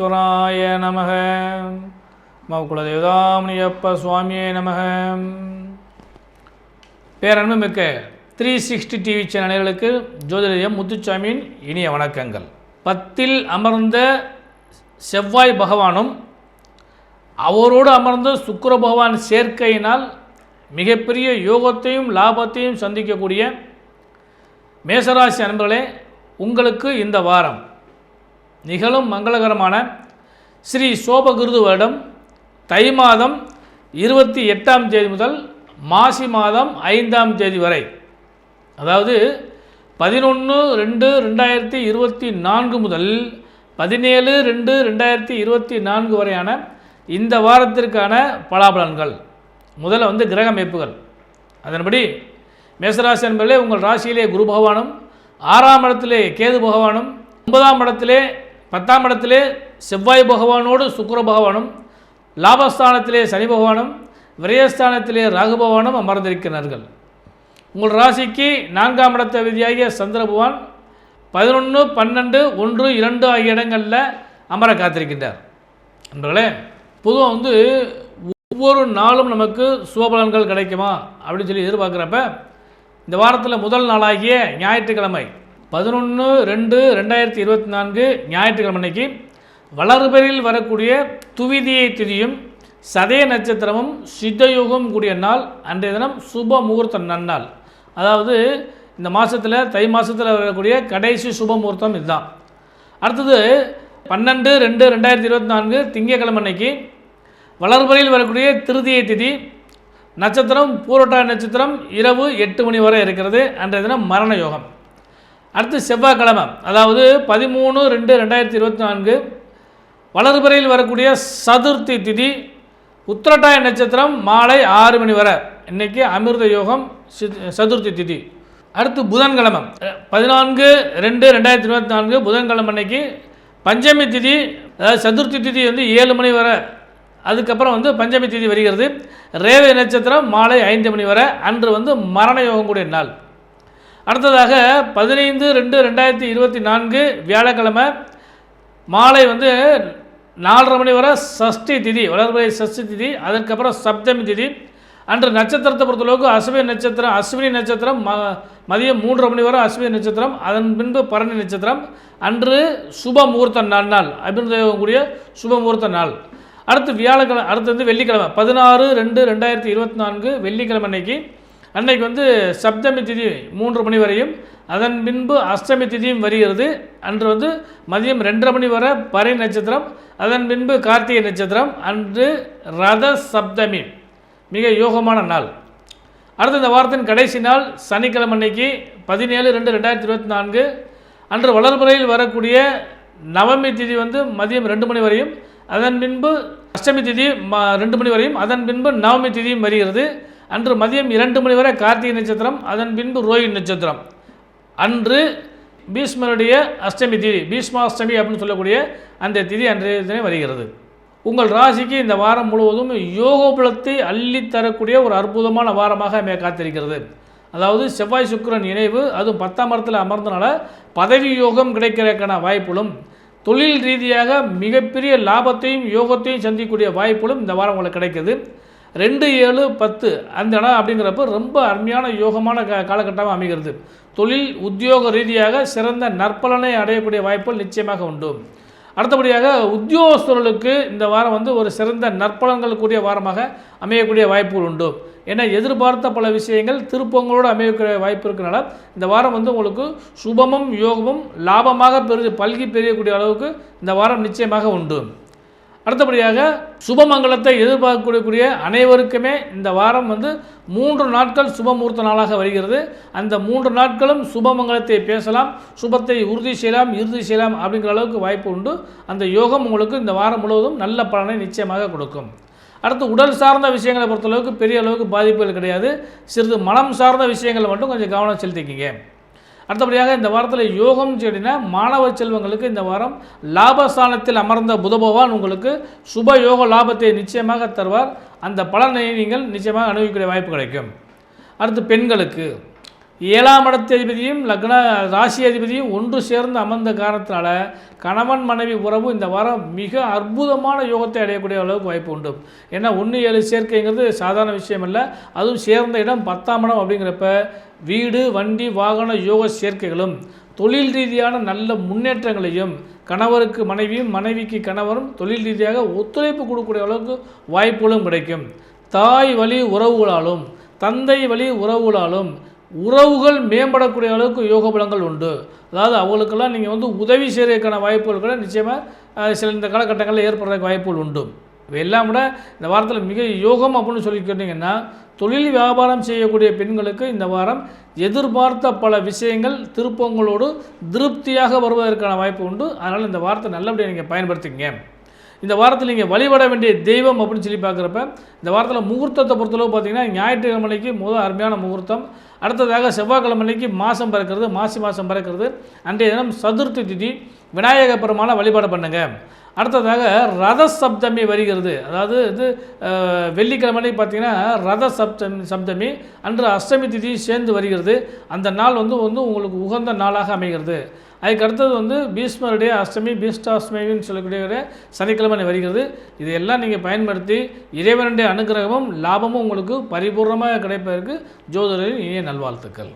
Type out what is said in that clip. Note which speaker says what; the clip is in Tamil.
Speaker 1: மகேஸ்வராய நமக. மம குலதேவதாமணியப்ப சுவாமியே நமக. பேரன்பு மிக்க த்ரீ சிக்ஸ்டி டிவி சேனல்களுக்கு ஜோதிடம் முத்துச்சாமியின் இனிய வணக்கங்கள். பத்தில் அமர்ந்த செவ்வாய் பகவானும் அவரோடு அமர்ந்த சுக்கர பகவான் சேர்க்கையினால் மிகப்பெரிய யோகத்தையும் லாபத்தையும் சந்திக்கக்கூடிய மேசராசி அன்பர்களே உங்களுக்கு இந்த வாரம் நிகழும் மங்களகரமான ஸ்ரீ சோபகிருது வருடம் தை மாதம் இருபத்தி எட்டாம் தேதி முதல் மாசி மாதம் ஐந்தாம் தேதி வரை. அதாவது பதினொன்று ரெண்டு ரெண்டாயிரத்தி இருபத்தி நான்கு முதல் பதினேழு ரெண்டு ரெண்டாயிரத்தி இருபத்தி நான்கு வரையான இந்த வாரத்திற்கான பலாபலன்கள். முதல்ல வந்து கிரக அமைப்புகள். அதன்படி மேசராசி என்பதிலே உங்கள் ராசியிலே குரு பகவானும் ஆறாம் இடத்திலே கேது பகவானும் ஒன்பதாம் இடத்திலே பத்தாம் இடத்திலே செவ்வாய் பகவானோடு சுக்கிர பகவானும் லாபஸ்தானத்திலே சனி பகவானும் விரயஸ்தானத்திலே ராகு பகவானும் அமர்ந்திருக்கிறார்கள். உங்கள் ராசிக்கு நான்காம் இடத்த விதியாகிய சந்திர பகவான் பதினொன்று பன்னெண்டு ஒன்று இரண்டு ஆகிய இடங்களில் அமர காத்திருக்கின்றார். நண்பர்களே பொதுவாக வந்து ஒவ்வொரு நாளும் நமக்கு சுபபலன்கள் கிடைக்குமா அப்படின்னு சொல்லி எதிர்பார்க்குறப்ப இந்த வாரத்தில் முதல் நாளாகிய ஞாயிற்றுக்கிழமை பதினொன்று ரெண்டு ரெண்டாயிரத்தி இருபத்தி நான்கு ஞாயிற்றுக்கிழமை அன்னைக்கு வளர்பெறில் வரக்கூடிய துவிதியை திதியும் சதய நட்சத்திரமும் சித்தயோகம் கூடிய நாள் அன்றைய தினம் சுப முகூர்த்த நன்னாள். அதாவது இந்த மாதத்தில் தை மாதத்தில் வரக்கூடிய கடைசி சுப முகூர்த்தம் இதுதான். அடுத்தது பன்னெண்டு ரெண்டு ரெண்டாயிரத்தி இருபத்தி நான்கு திங்கக்கிழமை அன்னைக்கு வளர்பறையில் வரக்கூடிய திருதியை திதி நட்சத்திரம் பூரோட்டா நட்சத்திரம் இரவு எட்டு மணி வரை இருக்கிறது. அன்றைய தினம் மரண யோகம். அடுத்து செவ்வாய்க்கிழமை அதாவது பதிமூணு ரெண்டு ரெண்டாயிரத்தி இருபத்தி நான்கு வளர்பிறையில் வரக்கூடிய சதுர்த்தி திதி உத்திரட்டாய நட்சத்திரம் மாலை ஆறு மணி வரை. இன்னைக்கு அமிர்த யோகம் சித்- சதுர்த்தி திதி. அடுத்து புதன்கிழமை பதினான்கு ரெண்டு ரெண்டாயிரத்தி இருபத்தி நான்கு புதன்கிழமை அன்னைக்கு பஞ்சமி திதி அதாவது சதுர்த்தி திதி வந்து ஏழு மணி வரை. அதுக்கப்புறம் வந்து பஞ்சமி திதி வருகிறது. ரேவை நட்சத்திரம் மாலை ஐந்து மணி வரை. அன்று வந்து மரண யோகம் கூடிய நாள். அடுத்ததாக பதினைந்து ரெண்டு ரெண்டாயிரத்தி இருபத்தி நான்கு வியாழக்கிழமை மாலை வந்து நாலரை மணி வரை சஷ்டி திதி வளர்பறை சஷ்டி திதி அதுக்கப்புறம் சப்தமி திதி. அன்று நட்சத்திரத்தை பொறுத்தளவுக்கு அஸ்வினி நட்சத்திரம் அஸ்வினி நட்சத்திரம் ம மதியம் மூன்றரை மணி வரை அஸ்வினி நட்சத்திரம் அதன் பின்பு பரணி நட்சத்திரம். அன்று சுப முகூர்த்த நாள் நாள் அபிநயம் கூடிய சுப முகூர்த்த நாள். அடுத்து வியாழக்கிழமை அடுத்து வந்து வெள்ளிக்கிழமை பதினாறு ரெண்டு ரெண்டாயிரத்தி இருபத்தி நான்கு வெள்ளிக்கிழமை அன்னைக்கு அன்னைக்கு வந்து சப்தமி திதி மூன்று மணி வரையும். அதன் பின்பு அஷ்டமி திதியும் வருகிறது. அன்று வந்து மதியம் ரெண்டரை மணி வரை பறை நட்சத்திரம். அதன் பின்பு கார்த்திகை நட்சத்திரம். அன்று ரத சப்தமி. மிக யோகமான நாள். அடுத்து இந்த வாரத்தின் கடைசி நாள் சனிக்கிழமை அன்னைக்கு பதினேழு ரெண்டு ரெண்டாயிரத்தி இருபத்தி நான்கு. அன்று வளர்முறையில் வரக்கூடிய நவமி திதி வந்து மதியம் ரெண்டு மணி வரையும். அதன் பின்பு அஷ்டமி திதி ரெண்டு மணி வரையும். அதன் பின்பு நவமி திதியும் வருகிறது. அன்று மதியம் இரண்டு மணி வரை கார்த்திகை நட்சத்திரம் அதன் பின்பு ரோஹிணி நட்சத்திரம். அன்று பீஷ்மருடைய அஷ்டமி திதி பீஷ்மாஷ்டமி அப்படின்னு சொல்லக்கூடிய அந்த திதி அன்றைய தினம் வருகிறது. உங்கள் ராசிக்கு இந்த வாரம் முழுவதும் யோகபலத்தை அள்ளித் தரக்கூடிய ஒரு அற்புதமான வாரமாக அமைய காத்திருக்கிறது. அதாவது செவ்வாய் சுக்கிரன் இணைவு அதுவும் பத்தாம் மரத்தில் அமர்ந்தனால பதவி யோகம் கிடைக்கிறதுக்கான வாய்ப்புகளும் தொழில் ரீதியாக மிகப்பெரிய லாபத்தையும் யோகத்தையும் சந்திக்கக்கூடிய வாய்ப்புகளும் இந்த வாரம் உங்களுக்கு கிடைக்கிது. ரெண்டு ஏழு பத்து அந்த இடம் அப்படிங்கிறப்ப ரொம்ப அருமையான யோகமான கா காலகட்டமாக அமைகிறது. தொழில் உத்தியோக ரீதியாக சிறந்த நற்பலனை அடையக்கூடிய வாய்ப்புகள் நிச்சயமாக உண்டு. அடுத்தபடியாக உத்தியோகஸ்தர்களுக்கு இந்த வாரம் வந்து ஒரு சிறந்த நற்பலன்கள் கூடிய வாரமாக அமையக்கூடிய வாய்ப்புகள் உண்டு. ஏன்னா எதிர்பார்த்த பல விஷயங்கள் திருப்பங்களோடு அமையக்கூடிய வாய்ப்பு இருக்கிறனால இந்த வாரம் வந்து உங்களுக்கு சுபமும் யோகமும் லாபமாக பெரு பல்கி பெரியக்கூடிய அளவுக்கு இந்த வாரம் நிச்சயமாக உண்டு. அடுத்தபடியாக சுபமங்கலத்தை எதிர்பார்க்கக்கூடிய அனைவருக்குமே இந்த வாரம் வந்து மூன்று நாட்கள் சுபமூர்த்த நாளாக வருகிறது. அந்த மூன்று நாட்களும் சுபமங்கலத்தை பேசலாம் சுபத்தை உறுதி செய்யலாம் இறுதி செய்யலாம் அப்படிங்கிற அளவுக்கு வாய்ப்பு உண்டு. அந்த யோகம் உங்களுக்கு இந்த வாரம் முழுவதும் நல்ல பலனை நிச்சயமாக கொடுக்கும். அடுத்து உடல் சார்ந்த விஷயங்களை பொறுத்தளவுக்கு பெரிய அளவுக்கு பாதிப்புகள் கிடையாது. சிறிது மனம் சார்ந்த விஷயங்களை மட்டும் கொஞ்சம் கவனம் செலுத்திக்கிங்க. அடுத்தபடியாக இந்த வாரத்தில் யோகம் செடினா மாணவ செல்வங்களுக்கு இந்த வாரம் லாபஸ்தானத்தில் அமர்ந்த புதபவான் உங்களுக்கு சுப யோக லாபத்தை நிச்சயமாக தருவார். அந்த பலனை நீங்கள் நிச்சயமாக அனுபவிக்கக்கூடிய வாய்ப்பு கிடைக்கும். அடுத்து பெண்களுக்கு ஏழாம் இடத்து அதிபதியும் லக்ன ராசி அதிபதியும் ஒன்று சேர்ந்து அமர்ந்த காரணத்தினால கணவன் மனைவி உறவு இந்த வாரம் மிக அற்புதமான யோகத்தை அடையக்கூடிய அளவுக்கு வாய்ப்பு உண்டு. ஏன்னா ஒன்று ஏழு சேர்க்கைங்கிறது சாதாரண விஷயம் இல்லை அதுவும் சேர்ந்த இடம் பத்தாம் இடம் அப்படிங்கிறப்ப வீடு வண்டி வாகன யோக சேர்க்கைகளும் தொழில் ரீதியான நல்ல முன்னேற்றங்களையும் கணவருக்கு மனைவியும் மனைவிக்கு கணவரும் தொழில் ரீதியாக ஒத்துழைப்பு கொடுக்கக்கூடிய அளவுக்கு வாய்ப்புகளும் கிடைக்கும். தாய் வழி உறவுகளாலும் தந்தை வழி உறவுகளாலும் உறவுகள் மேம்படக்கூடிய அளவுக்கு யோக பலங்கள் உண்டு. அதாவது அவங்களுக்கெல்லாம் நீங்கள் வந்து உதவி செய்கிறதுக்கான வாய்ப்புகள் கூட நிச்சயமாக சில இந்த காலகட்டங்களில் ஏற்படுறதுக்கு வாய்ப்புகள் உண்டு. இவையெல்லாம் விட இந்த வாரத்தில் மிக யோகம் அப்படின்னு சொல்லி தொழில் வியாபாரம் செய்யக்கூடிய பெண்களுக்கு இந்த வாரம் எதிர்பார்த்த பல விஷயங்கள் திருப்பங்களோடு திருப்தியாக வருவதற்கான வாய்ப்பு உண்டு. அதனால் இந்த வாரத்தை நல்லபடியாக நீங்கள் பயன்படுத்திங்க இந்த வாரத்தில் நீங்கள் வழிபட வேண்டிய தெய்வம் அப்படின்னு சொல்லி பார்க்குறப்ப இந்த வாரத்தில் முகூர்த்தத்தை பொறுத்தளவு பார்த்தீங்கன்னா ஞாயிற்றுக்கிழமைக்கு முதல் அருமையான முகூர்த்தம். அடுத்ததாக செவ்வாய்க்கிழமைக்கு மாதம் பிறக்கிறது மாசி மாதம் பிறக்கிறது. அன்றைய தினம் சதுர்த்தி திதி விநாயக பெருமானை வழிபாடு பண்ணுங்க. அடுத்ததாக ரத சப்தமி வருகிறது. அதாவது இது வெள்ளிக்கிழமை பார்த்தீங்கன்னா ரத சப்தமி சப்தமி அன்று அஷ்டமி திதி சேர்ந்து வருகிறது. அந்த நாள் வந்து வந்து உங்களுக்கு உகந்த நாளாக அமைகிறது. அதுக்கு அடுத்தது வந்து பீஷ்மருடைய அஷ்டமி பீஷ்டாஷ்டமின்னு சொல்லக்கூடிய சனிக்கிழமை வருகிறது. இதையெல்லாம் நீங்கள் பயன்படுத்தி இறைவனுடைய அனுகிரகமும் லாபமும் உங்களுக்கு பரிபூர்ணமாக கிடைப்பதற்கு ஜோதிடரின் இனிய நல்வாழ்த்துக்கள்.